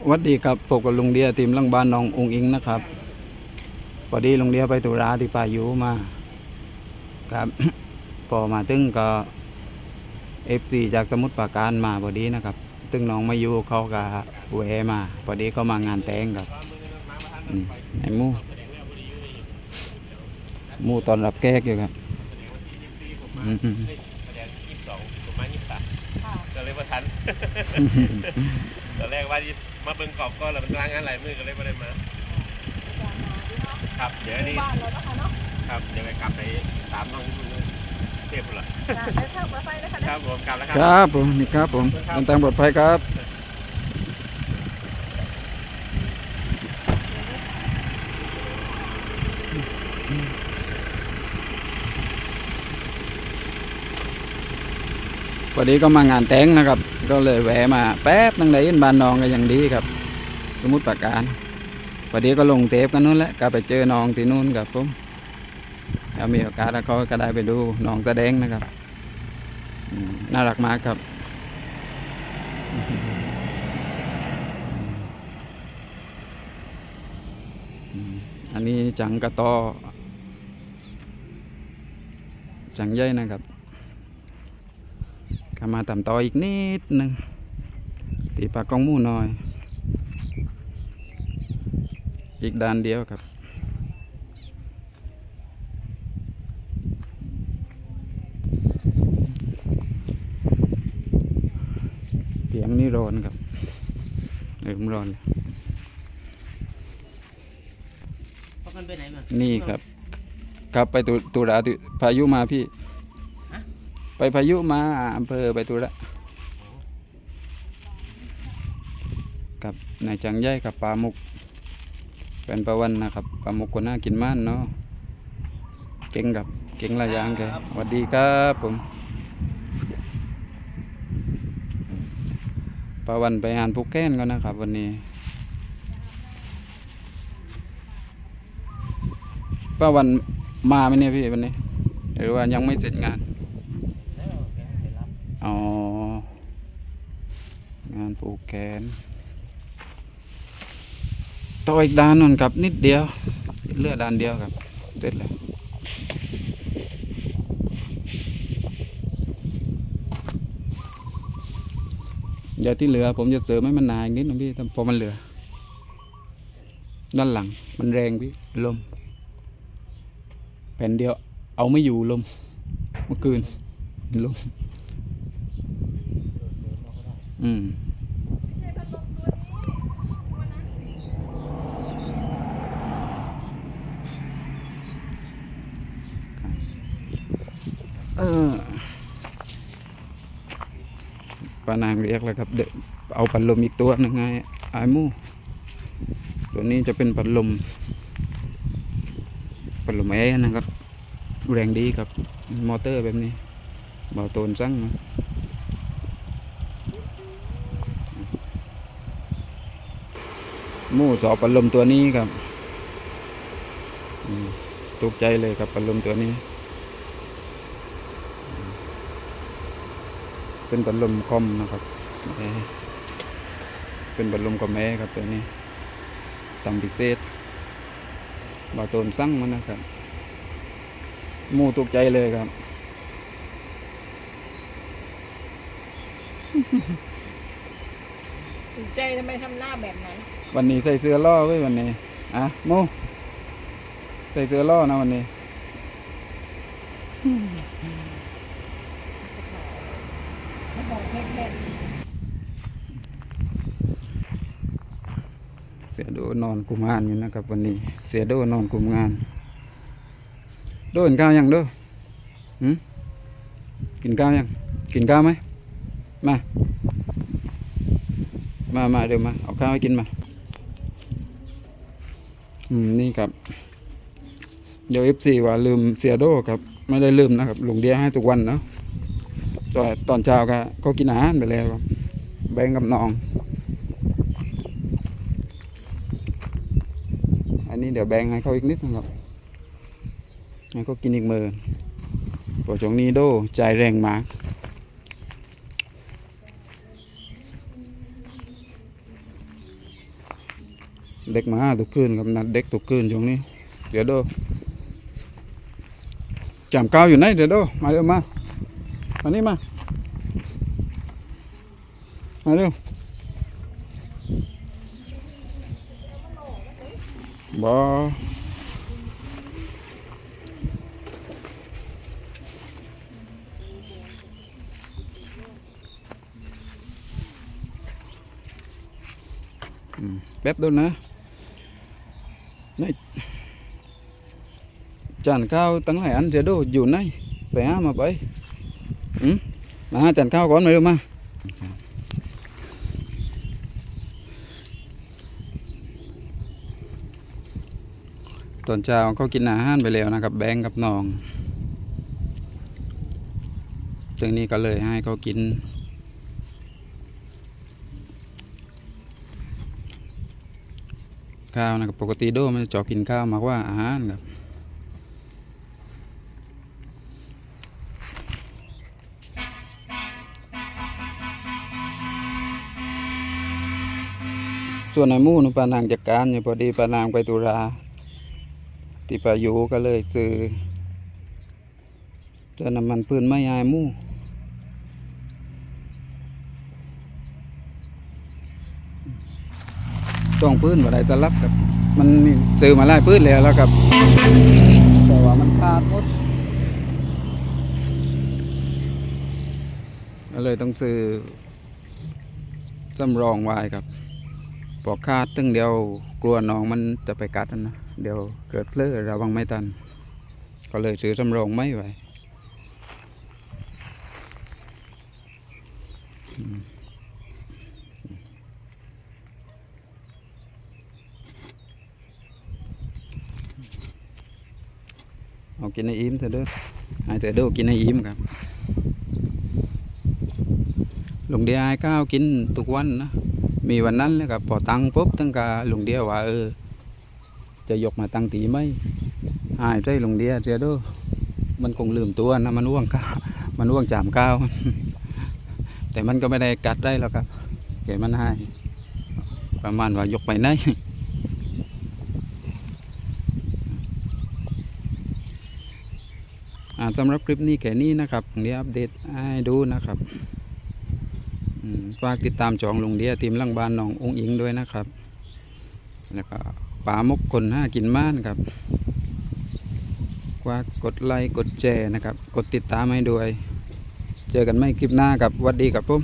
สวัสดีครับพบกับลุงเดียทีมลังบ้านน้ององอิงนะครับพอดีลุงเดียไปตุลาที่ป่ายุมา ครับ พอมาถึงก็เอฟซีจากสมุทรปราการมาพอดีนะครับซึ่งน้องมาอยู่เขาก็แวะมา พอดีเขามางานแต่งครับอืมไอ้หมูหมูตอนรับแขกอยู่ครับอืมแสดงยี่สิบสองประมาณยี่สิบสามก็เลยมาทัน ตอนแรกว่าที่มาเบิ่งกรอบก็แล้วมันกลางงานหลายมือก็เลยไม่ได้มา ครับ เดี๋ยวอันนี้บ้านเรานะคะเนาะครับเดี๋ยวไปกลับไปตามน้องที่นู่นเทพบุรีจ้ะไปเข้าไปไปนะคะครับผมกลับแล้วคครับรับผมนี่ครับผมเดินทางปลอดภัยครับ พอดีก็มางานแต่งนะครับ ก็เลยแวะมาแป๊บนึงเลยยินบ้านน้องก็ยังดีครับ สมุทรปราการพอดีก็ลงเทปกันนู้นแหละก็ไปเจอน้องที่นู่นครับผมถ้ามีโอกาสแล้วเขาก็ได้ไปดูน้องแสดงนะครับน่ารักมากครับอันนี้จังกระตอจังใหญ่นะครับ ก็มาตามต่ออีกนิดหนึ่งตีปากกองหมูหน่อย อีกด้านเดียวครับเสียงนี่ร้อนครับเออมันร้อนพากันไปไหนมานี่ครับ ครับไปตุตุระตุพายุมาพี่ฮะ ไปพายุมาอำเภอไปตุระกับนายจังใหญ่กับปลามุก เป็นประวันนะครับปลามุกคนน่ากินมากเนาะเก่งกับเก่งหลายอย่างแกสวัสดีครับผมปลาวันไปงานภูแก้นก็นะครับ วันนี้ป้าวันมาไหมเนี่ยพี่วันนี้ หรือว่ายังไม่เสร็จงาน แล้วแกไปรับ อ๋องานปลูกแขนต่ออีกด้านนึงครับนิดเดียวเลือด้านเดียวครับ เสร็จแล้วเดี๋ยวที่เหลือผมจะเสริมให้มันหนาอีกนิดนึงพี่พอมันเหลือ ด้านหลังมันแรงพี่ลม แผ่นเดียวเอาไม่อยู่ลม เมื่อคืนลม อืมเออป้านางเรียกแล้วครับเดยวเอาปัดลมอีกตัวหนึงไงไอ้หมูตัวนี้จะเป็นปัดลมปัดลมแอร์นะครับ แรงดีครับ มอเตอร์แบบนี้เบาโตนสั่งนะ หมู่สอบปัดลมตัวนี้ครับตกใจเลยครับปัดลมตัวนี้ เป็นปัดลมคอมนะครับ เป็นปัดลมคอมแอร์ครับตัวนี้ต่ำพิเศษบาโตนสั่งมันนะครับหมูตกใจเลยครับ ถูกใจทำไมทำหน้าแบบนั้น วันนี้ใส่เสื้อล่อไว้ยวันนี้อะมูใส่เสื้อล่อนะวันนี้เสียโดนอนกุมงานอยู่นะครับ วันนี้ เสียโดนอนกุมงาน โดกินข้าวยังโดหืมกินข้าวยัง กินข้าวไหมมา มามาเดี๋ยวมา เอาข้าวให้กินมา อืม นี่ครับ เดี๋ยวเอฟซีว่าลืมเสียโดครับ ไม่ได้ลืมนะครับลุงเดียให้ทุกวันเนาะตอนตอนเช้าก็ก็กินอาหารไปแล้วครับแบ่งกับน้อง อันนี้เดี๋ยวแบ่งให้เขาอีกนิดนึงครับให้เขากินอีกมือเพอช่วงนี้โดใจแรงมาก เด็กมาหาทุกคืนครับนัดเด็กทุกคืนช่วงนี้ เดี๋ยวโดจำก้าวอยู่ไหนเดี๋ยวโดมาเร็วมามานี่มามาเร็วบออืมแป๊บเดียวนะ จานข้าวตั้งหลายอันเดี๋ยดูอยู่ไหนไปหามาไปอืมมาหาจานข้าวก่อนมาเร็วมาตอนเช้าเขากินอาหารไปแล้วนะครับ แบงกับน้อง ซึ่งนี่ก็เลยให้เขากิน ข้าวนะครับปกติโดมันจะชอบกินข้าวมากว่าอาหารครับส่วนในหมู่นุปานางจัดการอยู่ยพอดีปานางไปตุราที่ปายูก็เลยซื้อเจอน้ำมันพื้นไม่ยายมู่ ต้องพื้นบ่ได้สลับครับ มันซื้อมาหลายพื้นแล้วแล้วครับ แต่ว่ามันขาดหมดก็เลยต้องซื้อสำรองไว้ครับปอกคาดตึงเดียวกลัวน้องมันจะไปกัดน่ะเดี๋ยวเกิดเพลอระวังไม่ทัน ก็เลยซื้อสำรองไม่ไว้ เอากินให้อิ่มเถอะเด้อให้เถอะเด้อกินให้อิ่มครับลงเดียให้ข้าวกินทุกวันนะมีวันนั้นเลยครับพอตังปุ๊บตั้งกาลุงเดียว่าเออ จะยกมาตั้งตีไหมหายใจลุงเดียเสียเด้วมันคงลืมตัวนะมันว่วงก้าวมันว่วงจามก้าวแต่มันก็ไม่ได้กัดได้แล้วครับแกมันให้ประมาณว่ายกไปไหน อ่า สำหรับคลิปนี้แค่นี้นะครับเดี๋ยวอัปเดตให้ดูนะครับฝากติดตามจองลุงเดียทีมลังบานหนององอิงด้วยนะครับ แล้วก็ป่ามกคนห้ากินม่านครับฝากกดไลค์กดแชร์นะครับ กดติดตามให้ด้วย เจอกันไม่คลิปหน้ากับวัดดีกับผม